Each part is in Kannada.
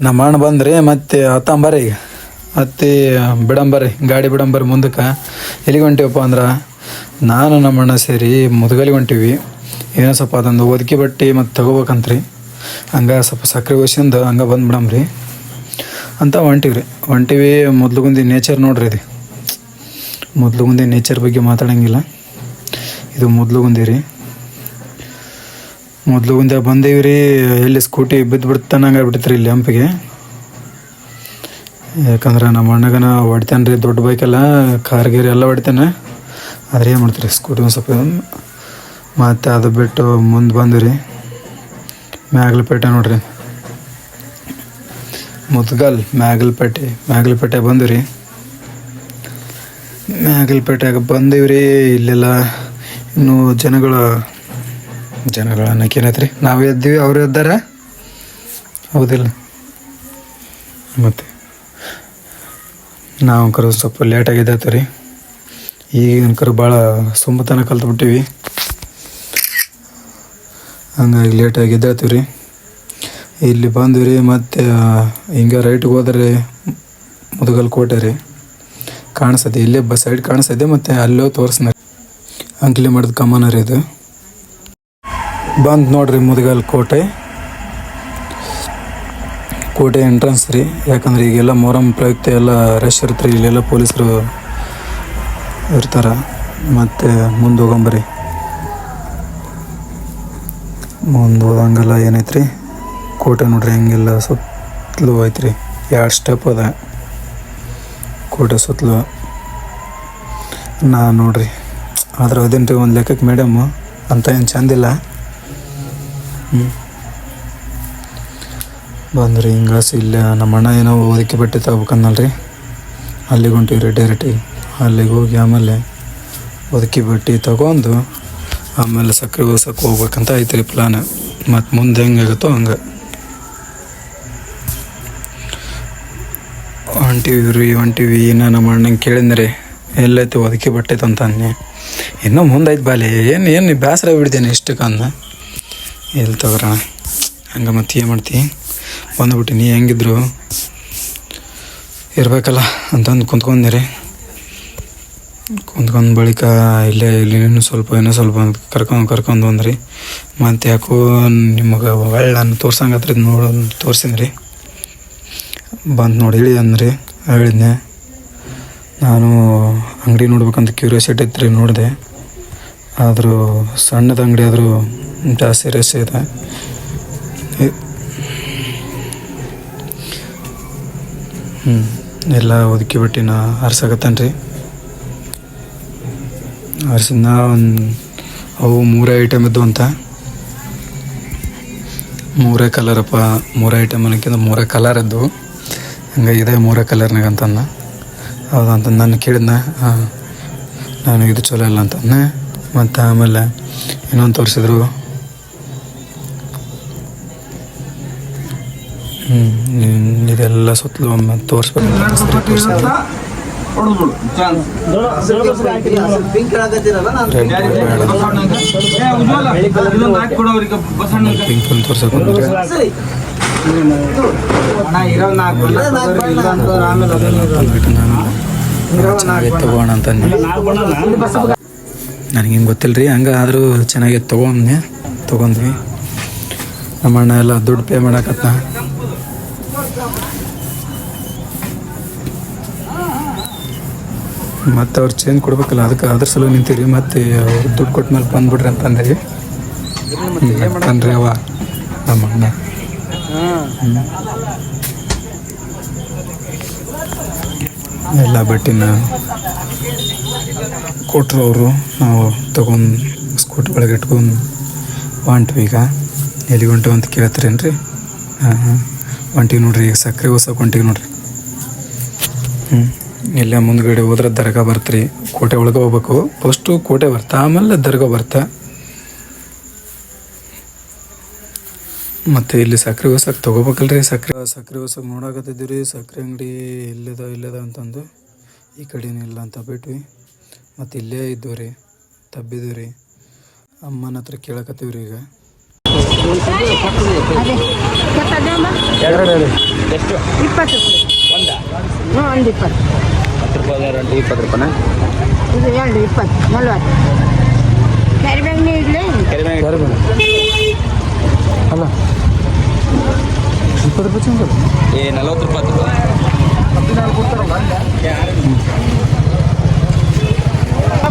ನಮ್ಮ ಅಣ್ಣ ಬಂದ್ರಿ ಮತ್ತೆ ಹತ್ತಂಬರಿ, ಮತ್ತೆ ಬಿಡಂಬರಿ, ಗಾಡಿ ಬಿಡಂಬರಿ ಮುಂದಕ್ಕೆ ಎಲ್ಲಿಗೆ ಹೊಂಟಿವಪ್ಪ ಅಂದ್ರೆ, ನಾನು ನಮ್ಮ ಅಣ್ಣ ಸೇರಿ ಮುದುಗಲಿ ಹೊಂಟಿವಿ. ಏನೋ ಸ್ವಲ್ಪ ಅದೊಂದು ಒದಕಿ ಬಟ್ಟೆ ಮತ್ತು ತಗೋಬೇಕಂತ್ರಿ. ಹಂಗೆ ಸ್ವಲ್ಪ ಸಕ್ಕರೆ ಓಸಿಂದ ಹಂಗೆ ಬಂದ್ಬಿಡಮ್ರಿ ಅಂತ ಹೊಂಟಿವ್ರಿ. ಹೊಂಟಿವಿ ಮೊದ್ಲುಗುಂದಿ ನೇಚರ್ ನೋಡ್ರಿ ಇದು. ಮೊದ್ಲುಗುಂದಿ ನೇಚರ್ ಬಗ್ಗೆ ಮಾತಾಡಂಗಿಲ್ಲ. ಇದು ಮೊದ್ಲುಗುಂದಿ ರೀ ಮೊದ್ಲು ಮುಂದೆ ಬಂದೀವಿ ರೀ ಎಲ್ಲಿ ಸ್ಕೂಟಿ ಬಿದ್ದು ಬಿಡ್ತಾನಂಗೆ ಆಗ್ಬಿಟ್ಟಿತ್ರಿ ಇಲ್ಲಿ ಹಂಪಿಗೆ. ಯಾಕಂದ್ರೆ ನಮ್ಮ ಅಣ್ಣಗನ ಹೊಡಿತಾನೆ ರೀ ದೊಡ್ಡ ಬೈಕೆಲ್ಲ ಕಾರ್ ಗೀರ್ ಎಲ್ಲ ಹೊಡಿತಾನೆ. ಆದ್ರೆ ಏನು ಮಾಡ್ತೀರಿ ಸ್ಕೂಟಿ ಒಂದು ಸ್ವಲ್ಪ ಮತ್ತು ಅದು ಬಿಟ್ಟು ಮುಂದೆ ಬಂದಿರಿ ರೀ ಮ್ಯಾಗಲಪೇಟೆ ನೋಡ್ರಿ. ಮುದ್ಗಲ್ ಮ್ಯಾಗಲಪೇಟೆ ಮ್ಯಾಗಲಪೇಟೆ ಬಂದ್ವಿ. ರೀ ಮ್ಯಾಗಲಪೇಟೆಗೆ ಬಂದೀವಿ ರೀ ಇಲ್ಲೆಲ್ಲ ಇನ್ನೂ ಜನಗಳ ಜನಗಳ ಅನ್ನಕ್ಕೇನೈತ್ರಿ ನಾವು ಎದ್ದೀವಿ ಅವರು ಎದ್ದಾರ ಹೌದಿಲ್ಲ. ಮತ್ತೆ? ನಾವು ಅಂಕರು ಸ್ವಲ್ಪ ಲೇಟಾಗಿ ಎದ್ದಾಯ್ತು ರೀ ಈಗಿನ ಕರು ಭಾಳ ಸುಮ್ಮತನ ಕಲ್ತ್ಬಿಟ್ಟಿವಿ. ಹಂಗಾಗಿ ಲೇಟಾಗಿ ಎದ್ದಾಯ್ತು ರೀ ಇಲ್ಲಿ ಬಂದ್ವಿ ರೀ ಮತ್ತು ಹಿಂಗೆ ರೈಟ್ಗೆ ಹೋದ್ರೆ ಮುದುಗಲ್ ಕೋಟೆ ರೀ. ಕಾಣಿಸ್ತದೆ ಇಲ್ಲೇ ಬಸ್ ಸೈಡ್ ಕಾಣಿಸ್ತದೆ ಮತ್ತು ಅಲ್ಲೋ ತೋರಿಸ್ನ ಅಂಕ್ಲಿ ಮಾಡಿದ ಕಮಾನ ರೀ ಇದು. ಬಂದ್ ನೋಡ್ರಿ ಮುದಗಲ್ ಕೋಟೆ. ಕೋಟೆ ಎಂಟ್ರೆನ್ಸ್ ರೀ. ಯಾಕಂದ್ರೆ ಈಗೆಲ್ಲ ಮೊಹರಂ ಪ್ರಯುಕ್ತ ಎಲ್ಲ ರಶ್ ಇರುತ್ತೆ ರೀ. ಇಲ್ಲೆಲ್ಲ ಪೊಲೀಸರು ಇರ್ತಾರೆ. ಮತ್ತು ಮುಂದೆ ಹೋಗಂಬರಿ ಮುಂದೆ ಹೋದಂಗೆಲ್ಲ ಏನೈತ್ರಿ? ಕೋಟೆ ನೋಡ್ರಿ, ಹೆಂಗೆಲ್ಲ ಸುತ್ತಲೂ ಐತ್ರಿ. ಎರಡು ಸ್ಟೆಪ್ ಅದ. ಕೋಟೆ ಸುತ್ತಲೂ. ನಾ ನೋಡ್ರಿ. ಆದ್ರೆ ರೀ ಒಂದು ಲೆಕ್ಕಕ್ಕೆ ಮೇಡಮ್ ಅಂತ ಏನು ಚಂದಿಲ್ಲ. ಬಂದ್ರಿ ಹಿಂಗಾಸಿ ಇಲ್ಲ ನಮ್ಮ ಅಣ್ಣ ಏನೋ ಓದಕ್ಕೆ ಬಟ್ಟೆ ತಗೋಬೇಕನ್ನಲ್ರಿ ಅಲ್ಲಿಗೆ ಹೊಂಟಿವಿ ರೀ ಡೈರೆಕ್ಟಿಗೆ ಅಲ್ಲಿಗೆ ಹೋಗಿ ಆಮೇಲೆ ಒದಕಿ ಬಟ್ಟೆ ತಗೊಂಡು ಆಮೇಲೆ ಸಕ್ಕರೆ ಓಸಕ್ಕೆ ಹೋಗ್ಬೇಕಂತ ಐತ್ರಿ ಪ್ಲಾನ್ ಮತ್ತು ಮುಂದೆ ಹೆಂಗಾಗುತ್ತೋ ಹಂಗೆ. ಹೊಂಟಿವಿ ರೀ ಹೊಂಟಿವಿ ಇನ್ನು ನಮ್ಮ ಅಣ್ಣಂಗೆ ಕೇಳಿದ್ರಿ ಎಲ್ಲೈತಿ ಒದಕಿ ಬಟ್ಟೆ ತಂತಾನೆ ಇನ್ನೂ ಮುಂದೈತೆ ಬಾಲೆ, ಏನು ಏನು ಬೇಸರ ಬಿಡ್ತೇನೆ ಇಷ್ಟಕ್ಕೆ ಅಂದ ಎಲ್ಲಿ ತಗೋರ ಹಂಗೆ ಮತ್ತೆ ಏನು ಮಾಡ್ತಿ? ಬಂದ್ಬಿಟ್ಟು. ನೀ ಹೆಂಗಿದ್ರು? ಇರಬೇಕಲ್ಲ ಅಂತಂದು ಕುಂತ್ಕೊಂಡ್ರಿ ಕುಂತ್ಕೊಂಡು ಬಳಿಕ ಇಲ್ಲೇ ಇಲ್ಲಿ ಇನ್ನೂ ಸ್ವಲ್ಪ ಇನ್ನೂ ಸ್ವಲ್ಪ ಕರ್ಕೊಂಡು ಕರ್ಕೊಂಡು ಬಂದ್ರಿ ಮತ್ತು ಯಾಕೋ ನಿಮಗೆ ಒಳ್ಳೆ ನಾನು ತೋರ್ಸಂಗತ್ರಿ ನೋಡ ರೀ. ಬಂದು ನೋಡಿ ಹೇಳಿ ಅಂದ್ರಿ, ಹೇಳಿದ್ನೆ. ನಾನು ಅಂಗಡಿ ನೋಡ್ಬೇಕಂತ ಕ್ಯೂರಿಯಾಸಿಟಿ ಇತ್ತು ರೀ, ನೋಡಿದೆ. ಆದರೂ ಸಣ್ಣದ ಅಂಗಡಿ ಆದರೂ ಜಾಸ್ತಿ ರಶ್ ಇದೆ. ಹ್ಞೂ ಎಲ್ಲ ಒದಕಿ ಬಿಟ್ಟಿನ ಹರ್ಸಕತ್ತಾನ ರೀ ಒಂದು ಅವು ಮೂರೇ ಐಟಮ್ ಇದ್ದು ಅಂತ. ಮೂರೇ ಕಲರಪ್ಪ ಮೂರೇ ಐಟಮ್ ಅನ್ನೋಕ್ಕಿಂತ ಮೂರೇ ಕಲರ್ ಇದ್ದವು ಹಂಗೆ ಇದೆ ಮೂರೇ ಕಲರ್ನಾಗ ಅಂತಂದ. ಹೌದಾ ಅಂತ ನಾನು ಕೇಳಿದ್ನ. ನಾನು ಇದು ಚಲೋ ಇಲ್ಲ ಅಂತಂದೆ ಮತ್ತು ಆಮೇಲೆ ಇನ್ನೊಂದು ತೋರಿಸಿದ್ರು. ಇಲ್ಲ ಸುತ್ತಲೂ ಒಮ್ಮೆ ತೋರಿಸ್ಬೇಕು ಪಿಂಕ್ ನಾನು ಚೆನ್ನಾಗಿ ತಗೋಣ ಅಂತಂದೆ ನನಗೇನು ಗೊತ್ತಿಲ್ಲ ರೀ ಹಂಗೆ ಆದರೂ ಚೆನ್ನಾಗಿ ತೊಗೊಂಡೆ ತೊಗೊಂಡ್ವಿ ನಮ್ಮ ಅಣ್ಣ ಎಲ್ಲ ದುಡ್ಡು ಪೇ ಮಾಡಕತ್ತ ಮತ್ತು ಅವ್ರು ಚೇಂಜ್ ಕೊಡ್ಬೇಕಲ್ಲ, ಅದಕ್ಕೆ ಅದ್ರ ಸಲ ನಿಂತೀರಿ, ಮತ್ತೆ ದುಡ್ಡು ಕೊಟ್ಟ ಮೇಲೆ ಬಂದ್ಬಿಡ್ರಿ ಅಂತಂದ್ರಿ ಅಂತನ್ರಿ ಅವ ನಮ್ಮ ಅಣ್ಣ. ಎಲ್ಲ ಬಟ್ಟಿನ ಕೊಟ್ರು ಅವರು. ನಾವು ತಗೊಂಡು ಸ್ಕೂಟಿ ಒಳಗೆ ಇಟ್ಕೊಂಡು ಹೊಂಟ್ವಿ ಈಗ. ಎಲ್ಲಿ ಹೊಂಟು ಅಂತ ರೀ ಹಾಂ ಹಾಂ. ಹೊಂಟಿವಿ ನೋಡ್ರಿ, ಈಗ ಸಕ್ಕರೆ ಹೊಸ ಹೊಂಟಿವಿ ನೋಡ್ರಿ. ಹ್ಞೂ ಇಲ್ಲೇ ಮುಂದ್ಗಡೆ ಹೋದ್ರೆ ದರ್ಗಾ ಬರ್ತ್ರಿ ಕೋಟೆ ಒಳಗೆ ಹೋಗ್ಬೇಕು. ಫಸ್ಟು ಕೋಟೆ ಬರ್ತಾ ಆಮೇಲೆ ದರ್ಗಾ ಬರ್ತಾ. ಮತ್ತು ಇಲ್ಲಿ ಸಕ್ಕರೆ ಹೊಸಕ್ ತಗೋಬೇಕಲ್ರಿ ಸಕ್ಕರೆ ಸಕ್ಕರೆ ಹೊಸಕ್ ನೋಡಕತ್ತಿದ್ದೀವಿ ರೀ ಸಕ್ಕರೆ ಅಂಗಡಿ ಇಲ್ಲದ ಇಲ್ಲದ ಅಂತಂದು. ಈ ಕಡೆನೂ ಇಲ್ಲ ಅಂತ ಬಿಟ್ವಿ. ಮತ್ತು ಇಲ್ಲೇ ಇದ್ದೀವಿ ರೀ ತಬ್ಬಿದ್ದೀವಿ ರೀ ಅಮ್ಮನ ಹತ್ರ ಕೇಳಕತ್ತೀವಿ ರೀ ಈಗ ಎಷ್ಟು ಹ್ಞೂ ಒಂದು ಇಪ್ಪತ್ತು. ಹತ್ತು ರೂಪಾಯಿ ಎರಡು ಇಪ್ಪತ್ತು ರೂಪಾಯಿನ? ಇದು ಎರಡು ಇಪ್ಪತ್ತು ನಲ್ವತ್ತು. ಕರಿಬೇವು ಇಡ್ಲಿ? ಕರಿಬೇವು ಅಲ್ಲ ಇಪ್ಪತ್ತು ರೂಪಾಯಿ ಚಂದ ಏ ನಲ್ವತ್ತು ರೂಪಾಯಿ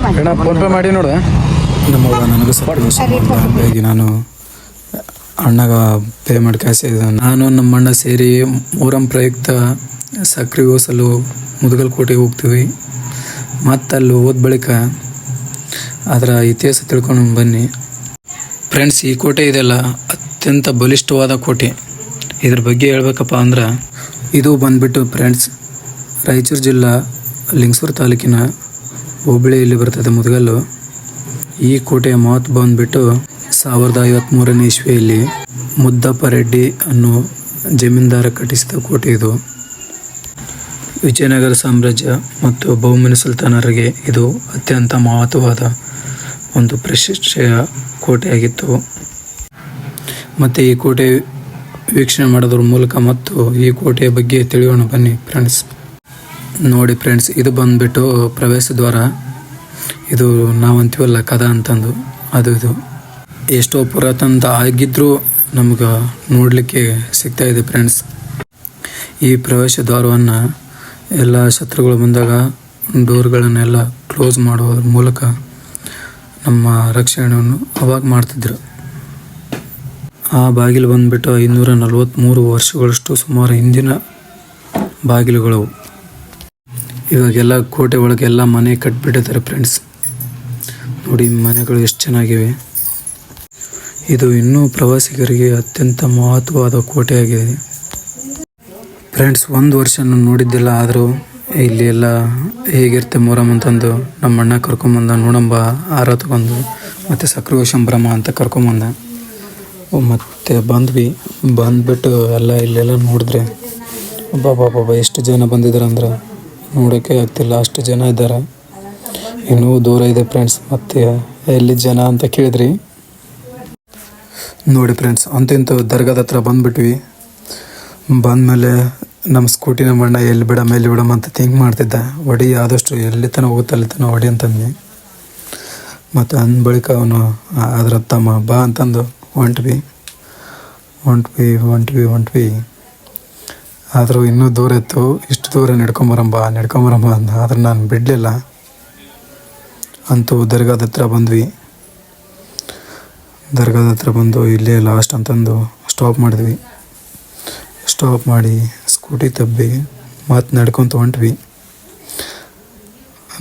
ಅಣ್ಣ ಫೋನ್ ಪೇ ಮಾಡಿ ನೋಡ ನಮ್ಮ ನನಗೂ ಸಪೋರ್ಟ್ ಹಾಗಾಗಿ ನಾನು ಅಣ್ಣಗ ಪೇ ಮಾಡಿ ಕಾಸಿದ್ದೆ ನಾನು ನಮ್ಮ ಅಣ್ಣ ಸೇರಿ ಮೂರಂ ಪ್ರಯುಕ್ತ ಸಕ್ರೆ ಓಸಲು ಮುದಗಲ್ಕೋಟೆಗೆ ಹೋಗ್ತೀವಿ. ಮತ್ತು ಅಲ್ಲಿ ಹೋದ ಬಳಿಕ ಅದರ ಇತಿಹಾಸ ತಿಳ್ಕೊಂಡು ಬನ್ನಿ. ಫ್ರೆಂಡ್ಸ್ ಈ ಕೋಟೆ ಇದೆಲ್ಲ ಅತ್ಯಂತ ಬಲಿಷ್ಠವಾದ ಕೋಟೆ. ಇದ್ರ ಬಗ್ಗೆ ಹೇಳ್ಬೇಕಪ್ಪ ಅಂದ್ರೆ, ಇದು ಬಂದ್ಬಿಟ್ಟು ಫ್ರೆಂಡ್ಸ್ ರಾಯಚೂರು ಜಿಲ್ಲಾ ಲಿಂಗಸೂರು ತಾಲೂಕಿನ ಹುಬ್ಬಳ್ಳಿಯಲ್ಲಿ ಬರ್ತದೆ ಮುದಗಲ್ಲು. ಈ ಕೋಟೆಯ ಮಾತು ಬಂದ್ಬಿಟ್ಟು ಸಾವಿರದ ಐವತ್ತ್ಮೂರನೇ ಇಸ್ವಿಯಲ್ಲಿ ಮುದ್ದಪ್ಪ ರೆಡ್ಡಿ ಅನ್ನೋ ಜಮೀನ್ದಾರ ಕಟ್ಟಿಸಿದ ಕೋಟೆ ಇದು. ವಿಜಯನಗರ ಸಾಮ್ರಾಜ್ಯ ಮತ್ತು ಬಹುಮನಿ ಸುಲ್ತಾನರಿಗೆ ಇದು ಅತ್ಯಂತ ಮಹತ್ವವಾದ ಒಂದು ಪ್ರಶಸ್ತಿಯ ಕೋಟೆಯಾಗಿತ್ತು. ಮತ್ತು ಈ ಕೋಟೆ ವೀಕ್ಷಣೆ ಮಾಡೋದ್ರ ಮೂಲಕ ಮತ್ತು ಈ ಕೋಟೆಯ ಬಗ್ಗೆ ತಿಳಿಯೋಣ ಬನ್ನಿ ಫ್ರೆಂಡ್ಸ್ ನೋಡಿ ಫ್ರೆಂಡ್ಸ್ ಇದು ಬಂದ್ಬಿಟ್ಟು ಪ್ರವೇಶ ದ್ವಾರ. ಇದು ನಾವು ಅಂತೀವಲ್ಲ ಕದ ಅಂತಂದು. ಅದು ಇದು. ಎಷ್ಟೋ ಪುರಾತನದ ಆಗಿದ್ರೂ ನಮ್ಗೆ ನೋಡಲಿಕ್ಕೆ ಸಿಗ್ತಾ ಇದೆ ಫ್ರೆಂಡ್ಸ್ ಈ ಪ್ರವೇಶ ದ್ವಾರವನ್ನು ಎಲ್ಲ ಶತ್ರುಗಳು ಬಂದಾಗ ಡೋರ್ಗಳನ್ನೆಲ್ಲ ಕ್ಲೋಸ್ ಮಾಡೋದ್ರ ಮೂಲಕ ನಮ್ಮ ರಕ್ಷಣೆಯನ್ನು ಅವಾಗ ಮಾಡ್ತಿದ್ರು. ಆ ಬಾಗಿಲು ಬಂದ್ಬಿಟ್ಟು ಐನೂರ ನಲವತ್ತ್ಮೂರು ವರ್ಷಗಳಷ್ಟು ಸುಮಾರು ಹಿಂದಿನ ಬಾಗಿಲುಗಳು ಇವಾಗೆಲ್ಲ ಕೋಟೆ ಒಳಗೆಲ್ಲ ಮನೆ ಕಟ್ಬಿಟ್ಟಿದ್ದಾರೆ ಫ್ರೆಂಡ್ಸ್ ನೋಡಿ ಮನೆಗಳು ಎಷ್ಟು ಚೆನ್ನಾಗಿವೆ. ಇದು ಇನ್ನೂ ಪ್ರವಾಸಿಗರಿಗೆ ಅತ್ಯಂತ ಮಹತ್ವವಾದ ಕೋಟೆಯಾಗಿದೆ. ಫ್ರೆಂಡ್ಸ್ ಒಂದು ವರ್ಷ ನೋಡಿದ್ದಿಲ್ಲ, ಆದರೂ ಇಲ್ಲಿ ಎಲ್ಲ ಹೇಗಿರುತ್ತೆ ಮೊರಮ್ ಅಂತಂದು ನಮ್ಮ ಅಣ್ಣ ಕರ್ಕೊಂಬಂದ ನೋಡಂಬ ಆರ ತಗೊಂಡು, ಮತ್ತು ಸಕ್ರೆ ಸಂಭ್ರಮ ಅಂತ ಕರ್ಕೊಂಬಂದ. ಮತ್ತು ಬಂದ್ವಿ. ಬಂದ್ಬಿಟ್ಟು ಎಲ್ಲ ಇಲ್ಲೆಲ್ಲ ನೋಡಿದ್ರೆ ಬಾಬಾ ಎಷ್ಟು ಜನ ಬಂದಿದ್ದಾರೆ ಅಂದ್ರೆ ನೋಡೋಕ್ಕೆ ಆಗ್ತಿಲ್ಲ, ಅಷ್ಟು ಜನ ಇದ್ದಾರೆ. ಇನ್ನೂ ದೂರ ಇದೆ ಫ್ರೆಂಡ್ಸ್ ಮತ್ತೆ ಎಲ್ಲಿ ಜನ ಅಂತ ಕೇಳಿದ್ರಿ. ನೋಡಿ ಫ್ರೆಂಡ್ಸ್ ಅಂತಿಂತ ದರ್ಗಾದ ಹತ್ರ ಬಂದ್ಬಿಟ್ವಿ. ಬಂದಮೇಲೆ ನಮ್ಮ ಸ್ಕೂಟಿ ನಮ್ಮ ಅಣ್ಣ ಎಲ್ಲಿ ಬಿಡಮ್ಮ ಎಲ್ಲಿ ಬಿಡಮ್ಮ ಅಂತ ಥಿಂಕ್ ಮಾಡ್ತಿದ್ದ. ಹೊಡಿ ಆದಷ್ಟು ಎಲ್ಲಿ ತನಕ ಹೋಗುತ್ತೆ ಅಲ್ಲಿ ತನಕ ಹೊಡಿ ಅಂತಂದ್ವಿ ಮತ್ತು ಅಂದ ಬಳಿಕ ಅವನು ಅದ್ರ ತಮ್ಮ, ಬಾ ಅಂತಂದು ಹೊಂಟ್ವಿ. ಹೊಂಟ್ವಿ ಹೊಂಟ್ವಿ ಹೊಂಟ್ವಿ. ಆದರೂ ಇನ್ನೂ ದೂರ ಇತ್ತು. ಇಷ್ಟು ದೂರ ನಡ್ಕೊಂಬರಮ್ಮ ಬಾ ನಡ್ಕೊಂಬರಮ್ಮ ಅಂದ. ಆದ್ರೆ ನಾನು ಬಿಡಲಿಲ್ಲ. ಅಂತೂ ದರ್ಗಾದ ಹತ್ರ ಬಂದ್ವಿ. ದರ್ಗಾದ ಹತ್ರ ಬಂದು ಇಲ್ಲೇ ಲಾಸ್ಟ್ ಅಂತಂದು ಸ್ಟಾಪ್ ಮಾಡಿದ್ವಿ. ಸ್ಟಾಪ್ ಮಾಡಿ ಸ್ಕೂಟಿ ತಬ್ಬಿ ಮತ್ತು ನಡ್ಕೊತ ಹೊಂಟ್ವಿ.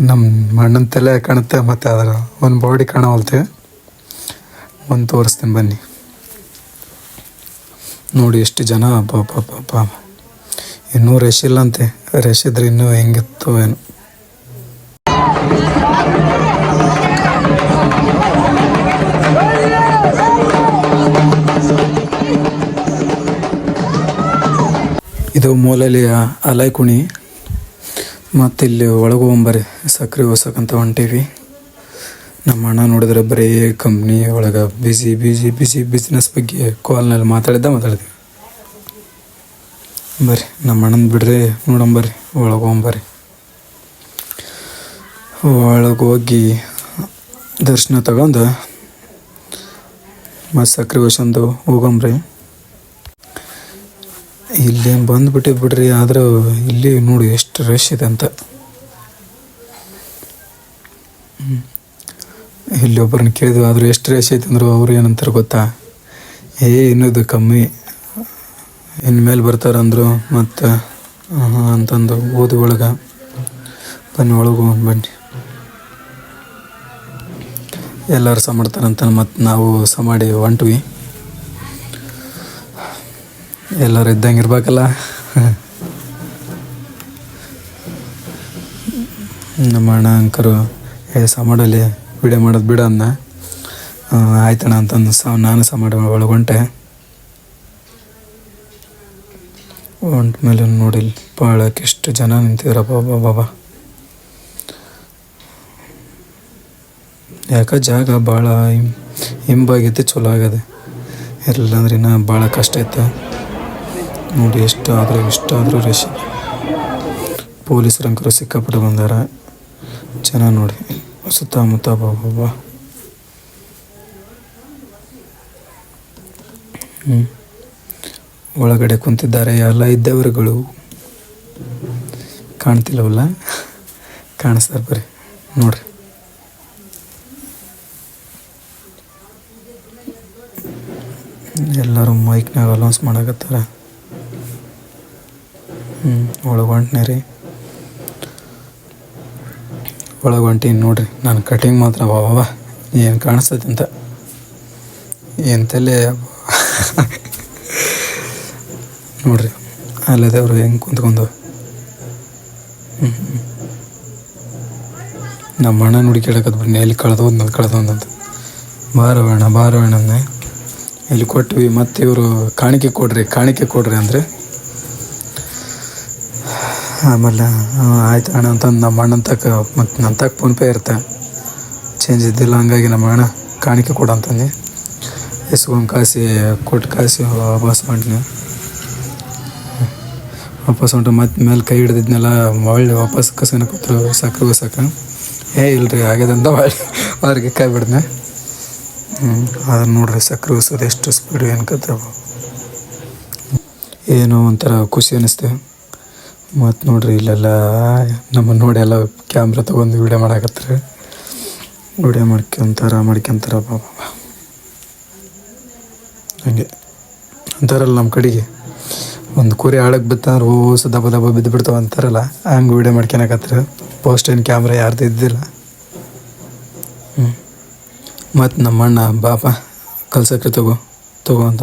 ನಮ್ಮ ಅಣ್ಣನ ತಲೆ ಕಾಣುತ್ತೆ ಮತ್ತು ಅದರ ಒಂದು ಬಾಡಿ ಕಾಣವಲ್ತೆ. ಒಂದು ತೋರಿಸ್ತೀನಿ ಬನ್ನಿ. ನೋಡಿ ಎಷ್ಟು ಜನ ಪಾಪ ಪಾಪ ಇನ್ನೂ ರಶ್ ಇಲ್ಲಂತೆ. ರಶ್ ಇದ್ರೆ ಇನ್ನೂ ಹೆಂಗಿತ್ತು ಏನು. ಇದು ಮೂಲೆಯಲ್ಲಿ ಅಲೈ ಕುಣಿ ಮತ್ತು ಇಲ್ಲಿ ಒಳಗೆ ಹೋಗ್ಬರಿ ಸಕ್ರೆ ಹೋಸಕ್ಕಂತ ಹೊಂಟೀವಿ ನಮ್ಮ ಅಣ್ಣ ನೋಡಿದ್ರೆ ಬರೀ ಕಂಪ್ನಿ ಒಳಗೆ ಬಿಸಿ ಬಿಸಿ ಬಿಸಿ ಬಿಸ್ನೆಸ್ ಬಗ್ಗೆ ಕಾಲ್ನಲ್ಲಿ ಮಾತಾಡಿದ್ದ ಮಾತಾಡಿದ್ವಿ. ಬರ್ರಿ, ನಮ್ಮ ಅಣ್ಣನ ಬಿಡ್ರಿ ನೋಡಂಬರ್ರಿ ಒಳಗೆ ಒಳಗೋಗಿ ದರ್ಶನ ತಗೊಂಡು, ಮತ್ತು ಸಕ್ರೆ ಹೊಸಂದು ಹೋಗಂಬ್ರಿ. ಇಲ್ಲಿ ಬಂದ್ಬಿಟ್ಟಿದ್ ಬಿಡ್ರಿ, ಆದ್ರೆ ಇಲ್ಲಿ ನೋಡಿ ಎಷ್ಟು ರಶ್ ಇದೆ ಅಂತ. ಇಲ್ಲಿ ಒಬ್ಬರನ್ನ ಕೇಳಿದ್ವಿ, ಆದ್ರೆ ಎಷ್ಟು ರಶ್ ಐತೆ ಅಂದ್ರು ಅವ್ರು ಏನಂತಾರೆ ಗೊತ್ತಾ? ಏ, ಇನ್ನದು ಕಮ್ಮಿ. ಇನ್ಮೇಲೆ ಬರ್ತಾರಂದ್ರು ಮತ್ತು ಅಂತಂದು ಓದು ಒಳಗೆ. ಬನ್ನಿ ಒಳಗೆ ಬನ್ನಿ. ಎಲ್ಲರೂ ಮಾಡ್ತಾರಂತ ಮತ್ತು ನಾವು ಸಹ ಮಾಡಿ ಹೊಂಟ್ವಿ. ಎಲ್ಲರೂ ಇದ್ದಂಗೆ ಇರ್ಬೇಕಲ್ಲ. ನಮ್ಮ ಅಣ್ಣ ಅಂಕರು ಏ ಸಹ ಮಾಡಲಿ ವಿಡಿಯೋ ಮಾಡೋದು ಬಿಡ ಅನ್ನ. ಆಯ್ತಣ್ಣ ಅಂತಂದು ಸ, ನಾನು ಸಹ ಮಾಡಿ ಒಳಗೆ ಹೊಂಟೆ ಮೇಲೆ ನೋಡಿ ಇಲ್ಲಿ ಭಾಳಕ್ಕೆ ಎಷ್ಟು ಜನ ನಿಂತಿದ್ರಪ್ಪ ಬಾಬಾ ಬಾಬಾ ಯಾಕೆ ಜಾಗ ಭಾಳ ಹಿಂ ಹಿಂಬಾಗೈತಿ ಚಲೋ ಆಗದೆ. ಇರಲಿಲ್ಲಂದ್ರೆ ಇನ್ನೂ ಭಾಳ ಕಷ್ಟ ಇತ್ತು. ನೋಡಿ, ಎಷ್ಟಾದರೂ ಎಷ್ಟಾದರೂ ರಶ್, ಪೊಲೀಸರಂಕರು ಸಿಕ್ಕಾಪಟ್ಟು ಬಂದಾರ. ಚೆನ್ನಾಗಿ ನೋಡಿ, ಸುತ್ತಮುತ್ತ ಬಾಬಾ ಹ್ಞೂ ಒಳಗಡೆ ಕುಂತಿದ್ದಾರೆ ಎಲ್ಲ ಇದ್ದವರುಗಳು. ಕಾಣ್ತಿಲ್ಲವಲ್ಲ? ಕಾಣಿಸ್ತಾರೆ ಬರ್ರಿ, ನೋಡ್ರಿ. ಎಲ್ಲರೂ ಮೈಕ್ನಾಗ ಅಲೌನ್ಸ್ ಮಾಡಕತ್ತಾರ. ಒಳಗೆ ಹೊಂಟ್ನೆ ರೀ ಒಳಗೆ ಹೊಂಟೀನಿ ನೋಡ್ರಿ, ನಾನು ಕಟಿಂಗ್ ಮಾತ್ರ ಬಾಬಾ ಏನು ಕಾಣಿಸ್ತೈತೆ ಅಂತ ಎಂತಲ್ಲೇ ನೋಡ್ರಿ, ಅಲ್ಲದವ್ರು ಹೆಂಗೆ ಕುಂತ್ಕೊಂಡು ಹ್ಞೂ ನಮ್ಮ ಅಣ್ಣ ನುಡಿ ಕೇಳಕತ್ ಬನ್ನಿ, ಎಲ್ಲಿ ಕಳೆದೋದ್ ಕಳೆದೋದಂತ ಬಾರವಣ್ಣ ಬಾರವಣ್ಣ ಇಲ್ಲಿ ಕೊಟ್ವಿ ಮತ್ತೆ ಇವರು ಕಾಣಿಕೆ ಕೊಡ್ರಿ ಕಾಣಿಕೆ ಕೊಡ್ರಿ ಅಂದರೆ. ಆಮೇಲೆ ಆಯ್ತು ಅಣ್ಣ ಅಂತಂದು ನಮ್ಮ ಅಣ್ಣನ ತಕ್ಕ ಮತ್ತು ನನ್ನ ತಕ್ಕ ಫೋನ್ಪೇ ಇರುತ್ತೆ. ಚೇಂಜ್ ಇದ್ದಿಲ್ಲ, ಹಂಗಾಗಿ ನಮ್ಮ ಅಣ್ಣ ಕಾಣಿಕೆ ಕೊಡು ಅಂತಂದು ಎಸ್ಕೊಂಡು ಕಾಸಿ ಕೊಟ್ಟು ಕಾಸಿ ವಾಪಸ್ ಮಾಡಿದ್ನಿ ವಾಪಸ್ ಹೊಂಟು ಮತ್ತೆ ಮೇಲೆ ಕೈ ಹಿಡ್ದಿದ್ನೆಲ್ಲ, ಒಳ್ಳೆ ವಾಪಸ್ ಕಸನ ಕೂತ್ರು ಸಾಕು, ಸಾಕ. ಏ, ಇಲ್ರಿ ಆಗ್ಯದಂತ ಒಳ್ಳೆ ಅವ್ರಿಗೆ ಕೈ ಬಿಡ್ದೆ ಹ್ಞೂ ಅದನ್ನು ನೋಡ್ರಿ ಸಕ್ಕರೆ ಹೊಸದು ಎಷ್ಟು ಸ್ಪೀಡು ಏನು ಕತೆ ಏನೋ ಒಂಥರ ಖುಷಿ ಅನ್ನಿಸ್ತು ಮತ್ತು ನೋಡ್ರಿ ಇಲ್ಲೆಲ್ಲ ನಮ್ಮನ್ನು ನೋಡಿ ಎಲ್ಲ ಕ್ಯಾಮ್ರಾ ತೊಗೊಂಡು ವಿಡಿಯೋ ಮಾಡಾಕತ್ತಾರೆ. ವಿಡಿಯೋ ಮಾಡ್ಕೊಂತಾರ ಮಾಡ್ಕೊಂತಾರ ಬಾಬಾ ಹಂಗೆ. ಅಂತಾರಲ್ಲ ನಮ್ಮ ಕಡೆಗೆ. ಒಂದು ಕುರಿ ಆಳಕ್ಕೆ ಬಿತ್ತಂದ್ರೆ ಓಸ ದಬ ದಬ ಬಿದ್ದು ಬಿಡ್ತಾವ ಅಂತಾರಲ್ಲ, ಹಂಗೆ ವಿಡಿಯೋ ಮಾಡ್ಕೊಳಕತ್ರ ಪೋಸ್ಟ್ ಏನು ಕ್ಯಾಮ್ರಾ ಯಾರ್ದು ಇದ್ದಿಲ್ಲ. ಹ್ಞೂ ಮತ್ತು ನಮ್ಮ ಅಣ್ಣ ಬಾಪ, ಕಲ್ಸಕ್ಕೆ ತಗೋ ತಗೋ ಅಂತ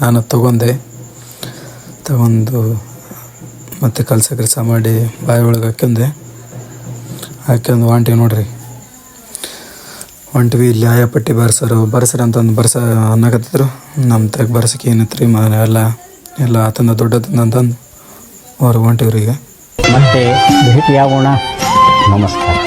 ನಾನು ತಗೊಂಡೆ. ತಗೊಂಡು ಮತ್ತೆ ಕಲಸ ಕೆಲಸ ಮಾಡಿ ಬಾಯಿ ಒಳಗೆ ಹಾಕ್ಯಂದೆ, ಹಾಕ್ಯಂದು ಹೊಂಟಿವಿ ನೋಡ್ರಿ. ಹೊಂಟ್ವಿ ಇಲ್ಲಿ ಆಯಾಪಟ್ಟಿ ಬರ್ಸರು, ಬರ್ಸರ ಅಂತಂದು ಬರ್ಸ ಅನ್ನಕತ್ತಿದ್ರು. ನಮ್ಮ ತಗ ಬರ್ಸಕ್ಕೆ ಏನೈತೆ ರೀ ಮ ಎಲ್ಲ ಎಲ್ಲ ಆತಂದ ದೊಡ್ಡದಂದ ಅಂತಂದು ಅವ್ರು ಹೊಂಟಿವ್ರಿ ಈಗ. ಮತ್ತೆ ಭೇಟಿಯಾಗೋಣ. ನಮಸ್ಕಾರ.